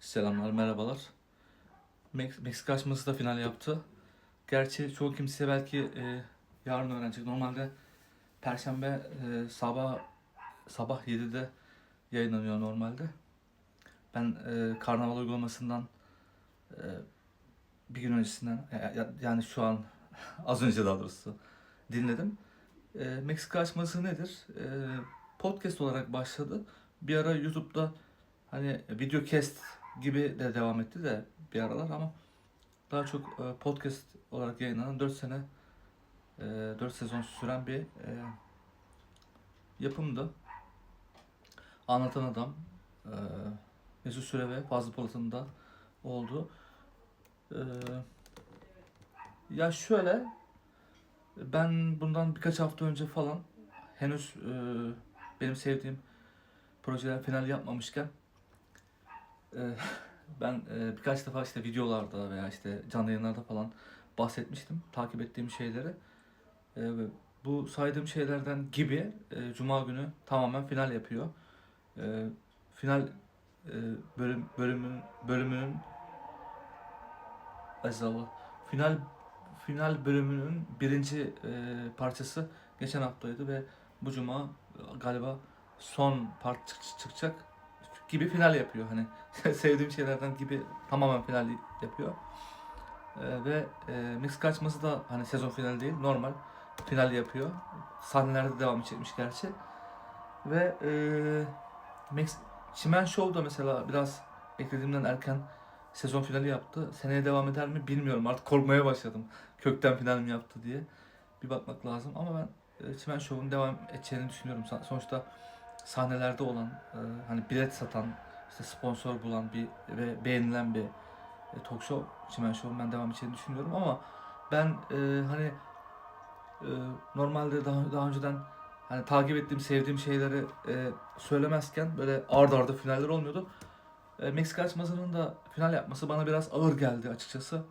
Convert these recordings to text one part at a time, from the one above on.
Selamlar, merhabalar. Meksika açması da final yaptı. Gerçi çoğu kimse belki e, yarın öğrenecek. Normalde Perşembe e, sabah sabah 7'de yayınlanıyor normalde. Ben e, karnaval uygulamasından e, bir gün öncesinden ya- ya- yani şu an az önce daha doğrusu dinledim. E, Meksika açması nedir? E, podcast olarak başladı. Bir ara YouTube'da hani video cast gibi de devam etti de bir aralar ama daha çok e, podcast olarak yayınlanan 4 sene e, 4 sezon süren bir e, yapımdı. Anlatan Adam e, Mesut Süre ve Fazlı Polat'ın da oldu. E, ya şöyle ben bundan birkaç hafta önce falan henüz benim sevdiğim projeler final yapmamışken ben e, birkaç defa işte videolarda veya işte canlı yayınlarda falan bahsetmiştim takip ettiğim şeyleri. E, ve bu saydığım şeylerden gibi e, Cuma günü tamamen final yapıyor. E, final e, bölüm bölümün bölümünün Azallah. Final final bölümünün birinci parçası geçen haftaydı ve bu cuma galiba son part çık- çıkacak gibi final yapıyor hani sevdiğim şeylerden gibi tamamen final yapıyor. E, ve e, mix kaçması da hani sezon finali değil normal final yapıyor. Sahnelerde devam çekmiş gerçi. Ve e, Max Çimen Show da mesela biraz beklediğimden erken sezon finali yaptı. Seneye devam eder mi bilmiyorum. Artık korkmaya başladım. Kökten final mi yaptı diye. Bir bakmak lazım. Ama ben e, Çimen Show'un devam edeceğini düşünüyorum. Son- Sonuçta sahnelerde olan, e, hani bilet satan, işte sponsor bulan bir ve beğenilen bir e, talk show. Çimen Show'un ben devam edeceğini düşünüyorum ama ben e, hani e, normalde daha daha önceden hani takip ettiğim, sevdiğim şeyleri e, söylemezken böyle ard arda finaller olmuyordu. E, Meksika açmasının da final yapması bana biraz ağır geldi açıkçası.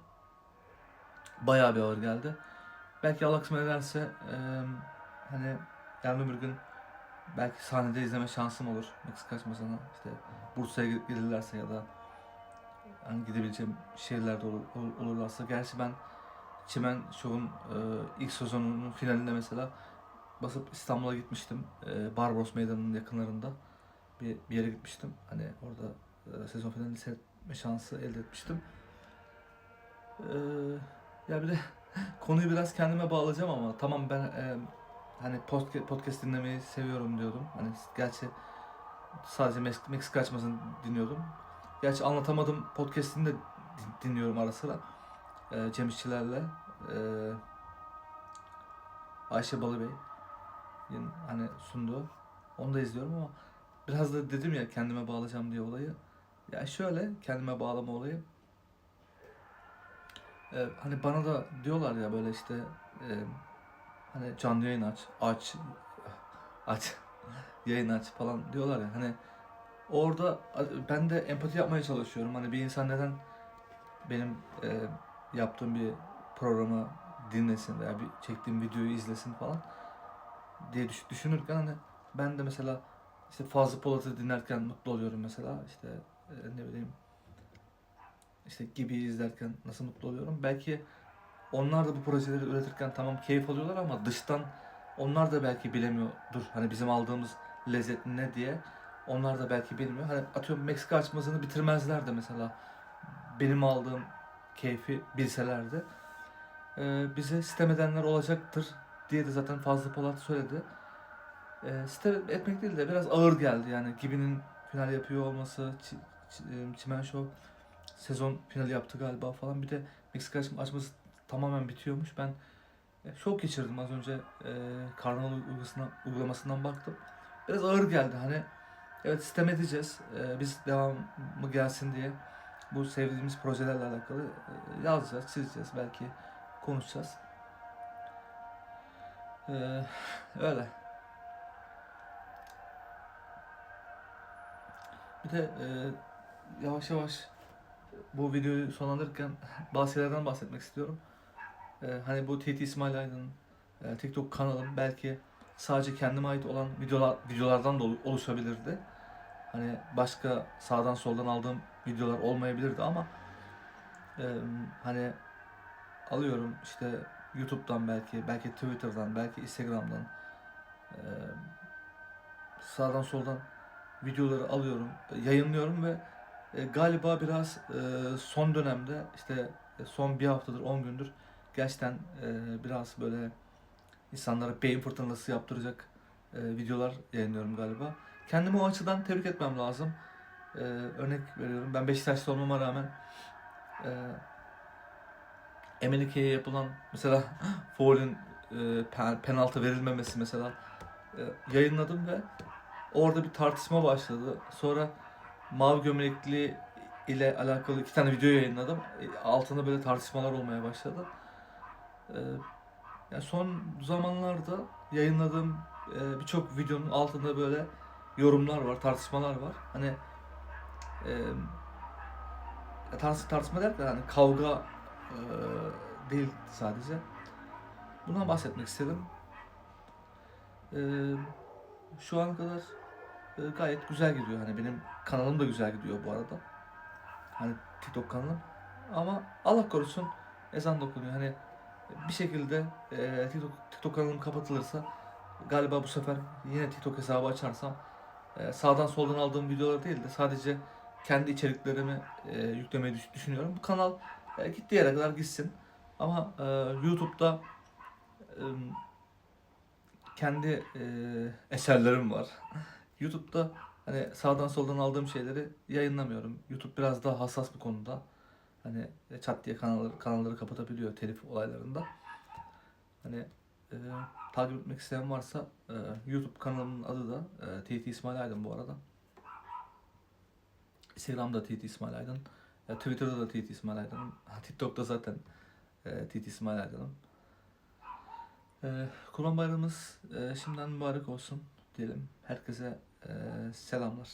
Bayağı bir ağır geldi. Belki Allah kısmet ederse e, hani yarın öbür gün belki sahnede izleme şansım olur Meksika açmasını. İşte Bursa'ya gelirlerse ya da hani gidebileceğim şehirlerde olur, olur- olurlarsa. Gerçi ben Çimen Show'un e, ilk sezonunun finalinde mesela basıp İstanbul'a gitmiştim. E, Barbaros Meydanı'nın yakınlarında bir, bir yere gitmiştim. Hani orada e, sezon finalini seyretme şansı elde etmiştim. E, ya bir de konuyu biraz kendime bağlayacağım ama tamam ben e, hani podcast, podcast dinlemeyi seviyorum diyordum. Hani gerçi sadece Meksika, Meksika açmasını dinliyordum. Gerçi anlatamadım podcast'ini de din- dinliyorum ara sıra. E, Cem İşçilerle e, Ayşe Balıbey'in hani sunduğu. Onu da izliyorum ama biraz da dedim ya kendime bağlayacağım diye olayı. Ya şöyle kendime bağlama olayı. E, hani bana da diyorlar ya böyle işte e, hani canlı yayın aç, aç, aç, yayın aç falan diyorlar ya hani orada ben de empati yapmaya çalışıyorum. Hani bir insan neden benim e, yaptığım bir programı dinlesin veya bir çektiğim videoyu izlesin falan diye düş- düşünürken hani ben de mesela işte Fazlı Polat'ı dinlerken mutlu oluyorum mesela işte e, ne bileyim işte gibi izlerken nasıl mutlu oluyorum. Belki onlar da bu projeleri üretirken tamam keyif alıyorlar ama dıştan onlar da belki bilemiyordur. Hani bizim aldığımız lezzet ne diye. Onlar da belki bilmiyor. Hani atıyorum Meksika açmasını bitirmezler de mesela benim aldığım keyfi bilselerdi. Ee, bize sitem edenler olacaktır diye de zaten Fazlı Polat söyledi. Ee, sitem etmek değil de biraz ağır geldi yani Gibi'nin final yapıyor olması, Çimen Show sezon finali yaptı galiba falan. Bir de Meksika açma- açması tamamen bitiyormuş. Ben e, şok geçirdim az önce e, karnaval uygulamasından, uygulamasından baktım. Biraz ağır geldi hani evet sistem edeceğiz. E, biz devamı gelsin diye bu sevdiğimiz projelerle alakalı e, yazacağız, çizeceğiz belki konuşacağız. E, öyle. Bir de e, yavaş yavaş bu videoyu sonlandırırken bazı şeylerden bahsetmek istiyorum. Ee, hani bu TT İsmail Aydın'ın e, TikTok kanalım belki sadece kendime ait olan videolar videolardan da olu- oluşabilirdi. Hani başka sağdan soldan aldığım videolar olmayabilirdi ama e, hani alıyorum işte YouTube'dan belki, belki Twitter'dan, belki Instagram'dan e, sağdan soldan videoları alıyorum, yayınlıyorum ve e, galiba biraz e, son dönemde işte e, son bir haftadır, 10 gündür gerçekten e, biraz böyle insanlara beyin fırtınası yaptıracak e, videolar yayınlıyorum galiba. Kendimi o açıdan tebrik etmem lazım. E, örnek veriyorum. Ben Beşiktaşlı olmama rağmen e, Emenike'ye yapılan mesela faulün e, pen- penaltı verilmemesi mesela e, yayınladım ve orada bir tartışma başladı. Sonra mavi gömlekli ile alakalı iki tane video yayınladım. E, Altında böyle tartışmalar olmaya başladı. E, yani son zamanlarda yayınladığım e, birçok videonun altında böyle yorumlar var, tartışmalar var. Hani e, ya tartış, tartışma derken hani kavga e, değil sadece. Bundan bahsetmek istedim. E, şu ana kadar e, gayet güzel gidiyor. Hani benim kanalım da güzel gidiyor bu arada. Hani TikTok kanalım. Ama Allah korusun ezan dokunuyor. Hani bir şekilde e, TikTok, TikTok kanalım kapatılırsa galiba bu sefer yine TikTok hesabı açarsam e, sağdan soldan aldığım videolar değil de sadece kendi içeriklerimi e, yüklemeyi düş- düşünüyorum. Bu kanal e, gittiği yere kadar gitsin. Ama e, YouTube'da e, kendi e, eserlerim var. YouTube'da hani sağdan soldan aldığım şeyleri yayınlamıyorum. YouTube biraz daha hassas bir konuda. Hani e, çat diye kanalları, kanalları kapatabiliyor telif olaylarında. Hani e, takip etmek isteyen varsa e, YouTube kanalımın adı da e, TT İsmail Aydın bu arada. Instagram'da TT İsmail Aydın. E, Twitter'da da TT İsmail Aydın'ım. TikTok'ta zaten e, TT İsmail Aydın'ım. E, Kurban Bayramımız e, şimdiden mübarek olsun diyelim. Herkese e, selamlar.